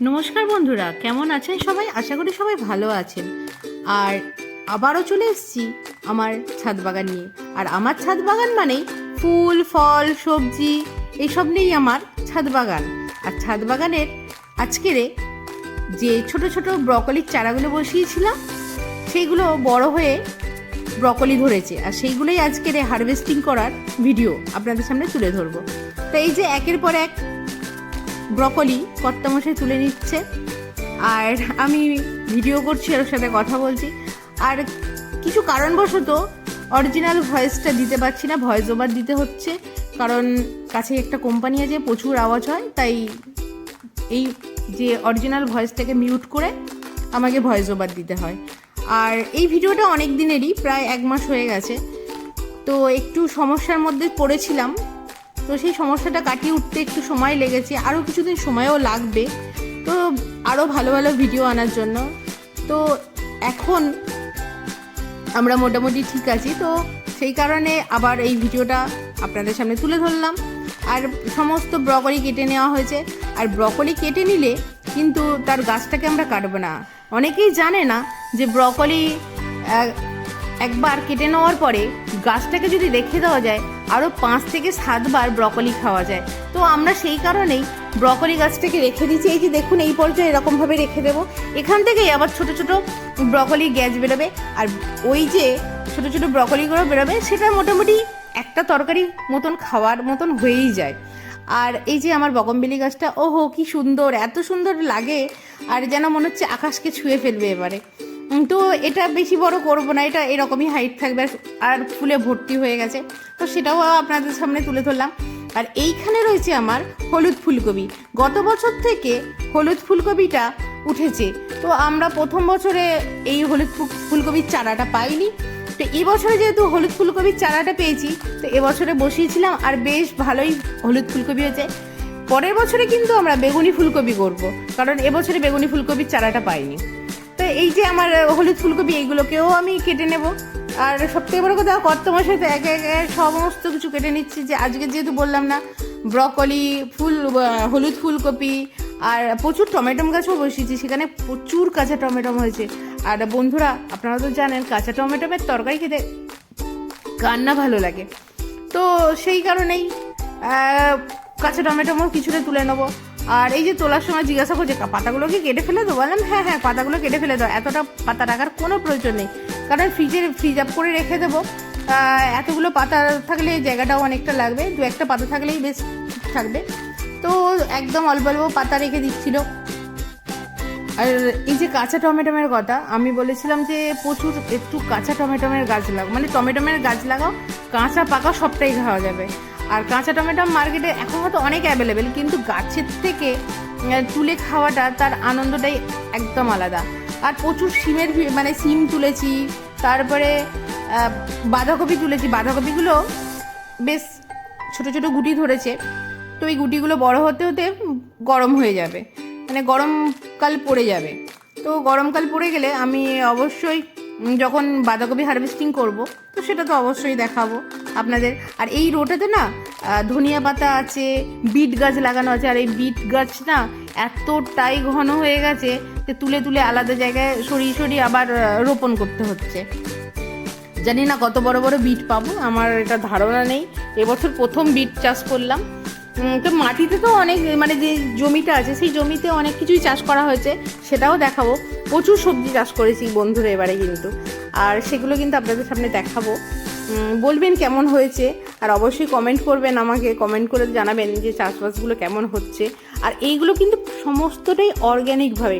নমস্কার বন্ধুরা, কেমন আছেন সবাই? আশা করি সবাই ভালো আছেন। আর আবারও চলে এসেছি আমার ছাদ বাগান নিয়ে। আর আমার ছাদ বাগান মানেই ফুল, ফল, সবজি এইসব নিয়েই আমার ছাদ বাগান। আর ছাদ বাগানের আজকেরে যে ছোট ছোট ব্রকলির চারাগুলো বসিয়েছিলাম, সেইগুলো বড় হয়ে ব্রকলি ধরেছে। আর সেইগুলোই আজকের হারভেস্টিং করার ভিডিও আপনাদের সামনে তুলে ধরবো। তো এই যে একের পর এক ব্রকলি কর্তামশাই তুলে নিচ্ছে। আর আমি ভিডিও করছি ওর সাথে কথা বলছি। আর কিছু কারণবশত অরিজিনাল ভয়েসটা দিতে পারছি না, ভয়েস ওভার দিতে হচ্ছে। কারণ কাছে একটা কোম্পানি আছে, প্রচুর আওয়াজ হয়, তাই এই যে অরিজিনাল ভয়েসটাকে মিউট করে আমাকে ভয়েস ওভার দিতে হয়। আর এই ভিডিওটা অনেক দিনেরই, প্রায় এক মাস হয়ে গেছে। তো একটু সমস্যার মধ্যে পড়েছিলাম তো সেই সমস্যাটা কাটিয়ে উঠতে একটু সময় লেগেছে, আরও কিছুদিন সময়ও লাগবে। তো আরও ভালো ভালো ভিডিও আনার জন্য। তো এখন আমরা মোটামুটি ঠিক আছি। তো সেই কারণে আবার এই ভিডিওটা আপনাদের সামনে তুলে ধরলাম। আর সমস্ত ব্রকলি কেটে নেওয়া হয়েছে। আর ব্রকলি কেটে নিলে কিন্তু তার গাছটাকে আমরা কাটবো না। অনেকেই জানে না যে ব্রকলি একবার কেটে নেওয়ার পরে গাছটাকে যদি রেখে দেওয়া যায় আরও পাঁচ থেকে সাতবার ব্রকলি খাওয়া যায়। তো আমরা সেই কারণেই ব্রকলি গাছটাকে রেখে দিচ্ছি এই যে দেখুন, এই পর্যায়ে এরকমভাবে রেখে দেবো। এখান থেকেই আবার ছোট ছোট ব্রকলি গ্যাস বেরোবে। আর ওই যে ছোট ছোট ব্রকলিগুলো বেরোবে, সেটা মোটামুটি একটা তরকারি মতন খাওয়ার মতন হয়েই যায়। আর এই যে আমার বগমবেলি গাছটা, ওহো, কি সুন্দর, এত সুন্দর লাগে। আর যেন মনে হচ্ছে আকাশকে ছুঁয়ে ফেলবে এবারে। তো এটা বেশি বড় করব না, এটা এরকমই হাইট থাকবে আর- ফুলে ভর্তি হয়ে গেছে। তো সেটাও আপনাদের সামনে তুলে ধরলাম। আর এইখানে রয়েছে আমার হলুদ ফুলকপি। গত বছর থেকে হলুদ ফুলকপিটা উঠেছে। তো আমরা প্রথম বছরে এই হলুদ ফুলকপির চারাটা পাইনি। তো এবছরে যেহেতু হলুদ ফুলকপির চারাটা পেয়েছি, তো এবছরে বসিয়েছিলাম আর বেশ ভালোই হলুদ ফুলকপি হয়েছে। পরের বছরে কিন্তু আমরা বেগুনি ফুলকপি করব, কারণ এবছরে বেগুনি ফুলকপির চারাটা পাইনি। তো এই যে আমার হলুদ ফুলকপি এইগুলোকেও আমি কেটে নেব। আর সবথেকে বড় কথা, কর্তমার সাথে একে একে সমস্ত কিছু কেটে নিচ্ছি। যে আজকে যেহেতু বললাম না, ব্রকলি, ফুল হলুদ ফুলকপি আর প্রচুর টমেটোম গাছও বসিয়েছি, সেখানে প্রচুর কাঁচা টমেটোম হয়েছে। আর বন্ধুরা, আপনারা তো জানেন, কাঁচা টমেটোমের তরকারি খেতে কান্না ভালো লাগে। তো সেই কারণেই কাঁচা টমেটোমো কিছুটা তুলে নেব। আর এই যে তোলার সময় জিজ্ঞাসা করছে, "কা- পাতাগুলো কি কেটে ফেলে দেবো? বললাম হ্যাঁ হ্যাঁ পাতাগুলো কেটে ফেলে দাও, এতটা পাতা রাখার কোনো প্রয়োজন নেই। কারণ ফ্রিজে, ফ্রিজ আপ করে রেখে দেবো। এতগুলো পাতা থাকলে জায়গাটাও অনেকটা লাগবে। দু একটা পাতা থাকলেই বেশ থাকবে। তো একদম অল্প অল্প পাতা রেখে দিচ্ছিল। আর এই যে কাঁচা টমেটোমের কথা, আমি বলেছিলাম যে প্রচুর একটু কাঁচা টমেটোমের গাছ লাগাও। মানে টমেটোমের গাছ লাগাও, কাঁচা পাকা সবটাই খাওয়া যাবে। আর কাঁচা টমেটো মার্কেটে এখন হয়তো অনেক অ্যাভেলেবেল কিন্তু গাছের থেকে তুলে খাওয়াটা তার আনন্দটাই একদম আলাদা। আর প্রচুর সিমের মানে সিম তুলেছি, তারপরে বাঁধাকপি তুলেছি। বাঁধাকপিগুলো বেশ ছোট ছোট গুটি ধরেছে, তো এই গুটিগুলো বড় হতে হতে গরম হয়ে যাবে। মানে গরমকাল পড়ে যাবে। তো গরমকাল পড়ে গেলে আমি অবশ্যই যখন বাঁধাকপি হারভেস্টিং করব, তো সেটা তো অবশ্যই দেখাবো আপনাদের। আর এই রোটাতে না ধনিয়া পাতা আছে, বিট গাছ লাগানো আছে, আর এই বিট গাছ না এতটাই ঘন হয়ে গেছে যে তুলে তুলে আলাদা জায়গায় সরিয়ে সরিয়ে আবার রোপণ করতে হচ্ছে। জানি না কত বড় বড় বিট পাবো, আমার এটা ধারণা নেই। এবছর প্রথম বিট চাষ করলাম। তো মাটিতে তো অনেক মানে যে জমিটা আছে, সেই জমিতে অনেক কিছুই চাষ করা হয়েছে, সেটাও দেখাবো। প্রচুর সবজি চাষ করেছি বন্ধুরা এবারে কিন্তু। আর সেগুলো কিন্তু আপনাদের সামনে দেখাবো। বলবেন কেমন হয়েছে, আর অবশ্যই কমেন্ট করবেন আমাকে। কমেন্ট করে জানাবেন যে চাষবাসগুলো কেমন হচ্ছে। আর এইগুলো কিন্তু সমস্তটাই অর্গ্যানিকভাবে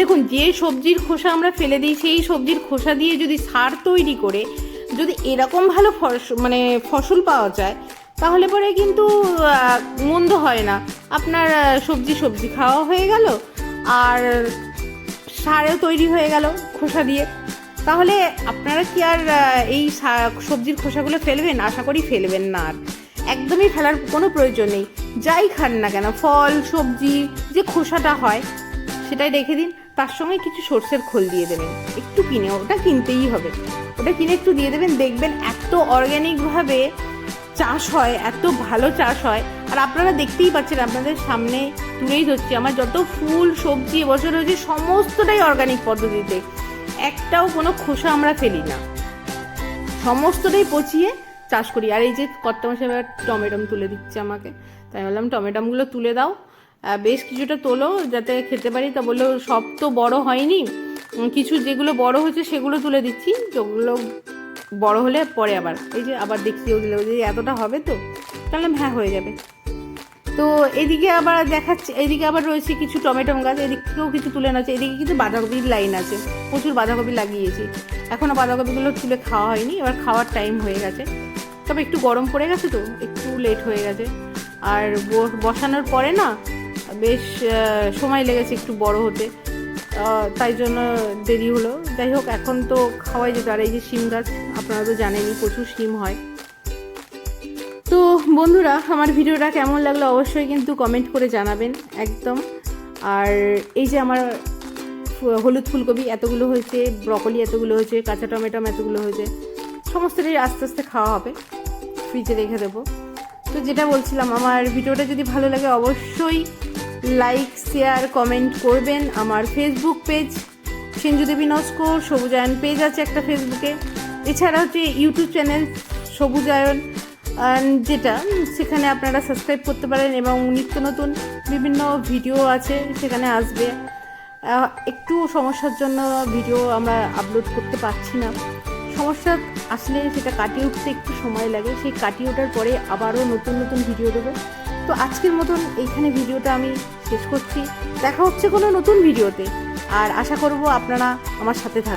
দেখুন, যে সবজির খোসা আমরা ফেলে দিই, সেই সবজির খোসা দিয়ে যদি সার তৈরি করে, যদি এরকম ভালো মানে ফসল পাওয়া যায় তাহলে পরে কিন্তু মন্দ হয় না। আপনার সবজি সবজি খাওয়া হয়ে গেল, আর সারেও তৈরি হয়ে গেল খোসা দিয়ে। তাহলে আপনারা কি আর এই সবজির খোসাগুলো ফেলবেন? আশা করি ফেলবেন না আর। একদমই ফেলার কোনো প্রয়োজন নেই। যাই খান না কেন, ফল, সবজি, যে খোসাটা হয়, সেটাই রেখে দিন। তার সঙ্গে কিছু সর্ষের খোল দিয়ে দেবেন। একটু কিনে, ওটা কিনতেই হবে। ওটা কিনে একটু দিয়ে দেবেন। দেখবেন এত অর্গ্যানিকভাবে চাষ হয়, এত ভালো চাষ হয়। আর আপনারা দেখতেই পাচ্ছেন, আপনাদের সামনে তুলেই ধরছি, আমার যত ফুল, সবজি এবছর হয়েছে সমস্তটাই অর্গানিক পদ্ধতিতে। একটাও কোনো খোসা আমরা ফেলি না। সমস্তটাই পচিয়ে চাষ করি। আর এই যে কর্তামশাই এবার টমেটম তুলে দিচ্ছে আমাকে। তাই বললাম টমেটমগুলো তুলে দাও। বেশ কিছুটা তোলো, যাতে খেতে পারি। তা বলল, সব তো বড় হয়নি। কিছু যেগুলো বড় হয়েছে সেগুলো তুলে দিচ্ছি। যেগুলো বড় হলে পরে আবার। এই যে আবার দেখিয়ে দিল যে এতটা হবে তো, তাহলে হ্যাঁ হয়ে যাবে। তো এদিকে আবার দেখাচ্ছে, এদিকে আবার রয়েছে কিছু টমেটো গাছ এদিক থেকেও কিছু তুলে নেওয়া এদিকে কিন্তু বাঁধাকপির লাইন আছে, প্রচুর বাঁধাকপি লাগিয়েছি। এখনও বাঁধাকপিগুলো তুলে খাওয়া হয়নি, এবার খাওয়ার টাইম হয়ে গেছে। তবে একটু গরম পড়ে গেছে তো, একটু লেট হয়ে গেছে। আর বসানোর পরে না, বেশ সময় লেগেছে একটু বড় হতে। তাই জন্য দেরি হলো। যাই হোক, এখন তো খাওয়াই যেত। আর এই যে শিম গাছ, আপনারা তো জানেনই, প্রচুর শিম হয়। তো বন্ধুরা, আমার ভিডিওটা কেমন লাগল অবশ্যই কিন্তু কমেন্ট করে জানাবেন, একদম। আর এই যে আমার হলুদ ফুলকপি, এতগুলো হয়েছে, ব্রকলি এতগুলো হয়েছে, কাঁচা টমেটো এতগুলো হয়েছে, সমস্তটাই আস্তে আস্তে খাওয়া হবে। ফ্রিজে রেখে দেবো। তো যেটা বলছিলাম, আমার ভিডিওটা যদি ভালো লাগে অবশ্যই লাইক শেয়ার কমেন্ট করবেন আমার ফেসবুক পেজ সিঞ্জুদেবী নস্কর, সবুজায়ন পেজ আছে একটা ফেসবুকে এছাড়া হচ্ছে ইউটিউব চ্যানেল সবুজায়ন যেটা, সেখানে আপনারা সাবস্ক্রাইব করতে পারেন এবং নিত্য নতুন বিভিন্ন ভিডিও আছে, সেখানে আসবে। একটু সমস্যার জন্য ভিডিও আমরা আপলোড করতে পারছি না। সমস্যা আসলে সেটা কাটিয়ে উঠতে একটু সময় লাগে, সেই কাটিয়ে ওঠার পরে আবারও নতুন নতুন ভিডিও দেবো। তো আজকের মতন এইখানে ভিডিওটা আমি শেষ করছি। দেখা হচ্ছে কোনো নতুন ভিডিওতে। আর আশা করব আপনারা আমার সাথে থাকবেন